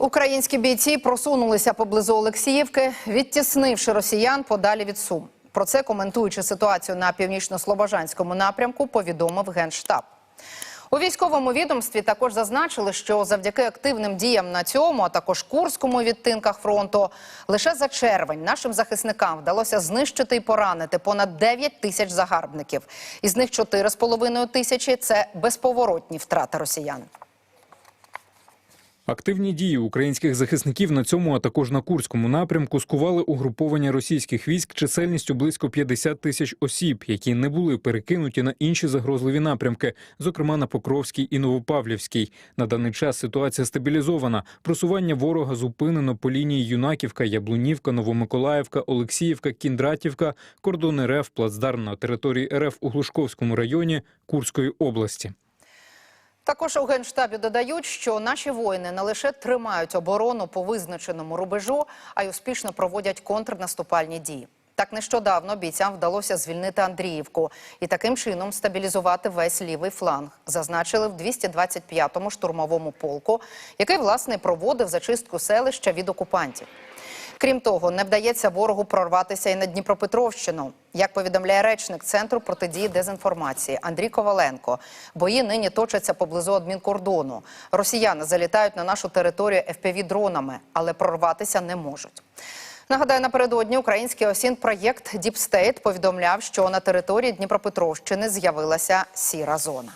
Українські бійці просунулися поблизу Олексіївки, відтіснивши росіян подалі від Сум. Про це коментуючи ситуацію на північно-слобожанському напрямку, повідомив генштаб. У військовому відомстві також зазначили, що завдяки активним діям на цьому, а також курському відтинках фронту, лише за червень нашим захисникам вдалося знищити і поранити понад 9 тисяч загарбників. Із них 4,5 тисячі – це безповоротні втрати росіян. Активні дії українських захисників на цьому, а також на Курському напрямку скували угруповання російських військ чисельністю близько 50 тисяч осіб, які не були перекинуті на інші загрозливі напрямки, зокрема на Покровський і Новопавлівський. На даний час ситуація стабілізована. Просування ворога зупинено по лінії Юнаківка, Яблунівка, Новомиколаївка, Олексіївка, Кіндратівка, кордон РФ, плацдарм на території РФ у Глушковському районі Курської області. Також у генштабі додають, що наші воїни не лише тримають оборону по визначеному рубежу, а й успішно проводять контрнаступальні дії. Так нещодавно бійцям вдалося звільнити Андріївку і таким чином стабілізувати весь лівий фланг. Зазначили в 225-му штурмовому полку, який власне проводив зачистку селища від окупантів. Крім того, не вдається ворогу прорватися і на Дніпропетровщину. Як повідомляє речник центру протидії дезінформації Андрій Коваленко, бої нині точаться поблизу адмінкордону. Росіяни залітають на нашу територію fpv дронами, але прорватися не можуть. Нагадаю, напередодні український осін проєкт Діпстейт повідомляв, що на території Дніпропетровщини з'явилася сіра зона.